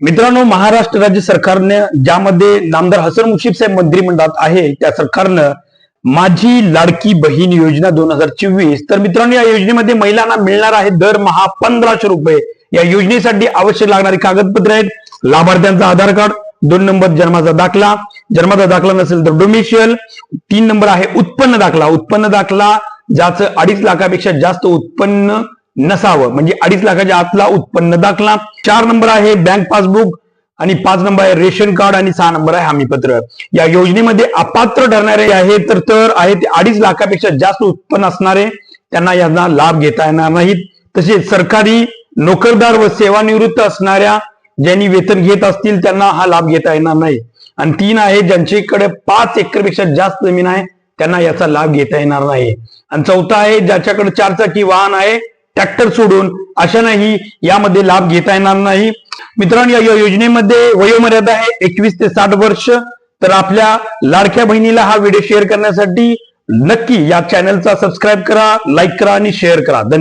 मित्रांनो महाराष्ट्र राज्य सरकारने ज्यामध्ये नामदार हसन मुशीफ साहेब मंत्रिमंडळात आहे त्या सरकारनं माझी लाडकी बहीण योजना दोन हजार चोवीस. तर मित्रांनो या योजनेमध्ये महिलांना मिळणार आहे दरमहा पंधराशे रुपये. या योजनेसाठी आवश्यक लागणारी कागदपत्रे आहेत. लाभार्थ्यांचा आधार कार्ड दोन नंबर जन्माचा दाखला. जन्माचा दाखला नसेल तर डोमिशियल तीन नंबर आहे उत्पन्न दाखला. उत्पन्न दाखला ज्याचं अडीच लाखापेक्षा जास्त उत्पन्न नसावं. म्हणजे अडीच लाखाच्या आतला उत्पन्न दाखला. चार नंबर आहे बँक पासबुक आणि पाच नंबर आहे रेशन कार्ड आणि सहा नंबर आहे हमीपत्र. या योजनेमध्ये अपात्र ठरणारे आहे तर तर आहे ते अडीच लाखापेक्षा जास्त उत्पन्न असणारे. त्यांना यांना लाभ घेता येणार नाहीत. तसेच सरकारी नोकरदार व सेवानिवृत्त असणाऱ्या ज्यांनी वेतन घेत असतील त्यांना हा लाभ घेता येणार नाही. आणि तीन आहे ज्यांच्याकडे पाच एकरपेक्षा जास्त जमीन आहे त्यांना याचा लाभ घेता येणार नाही. आणि चौथा आहे ज्याच्याकडे चारचाकी वाहन आहे ट्रॅक्टर सोडून अशांनाही यामध्ये लाभ घेता येणार नाही. मित्रांनो या योजनेमध्ये वयोमर्यादा आहे एकवीस ते साठ वर्ष. तर आपल्या लाडक्या बहिणीला हा व्हिडिओ शेअर करण्यासाठी नक्की या चॅनलचा सबस्क्राईब करा लाईक करा आणि शेअर करा. धन्यवाद.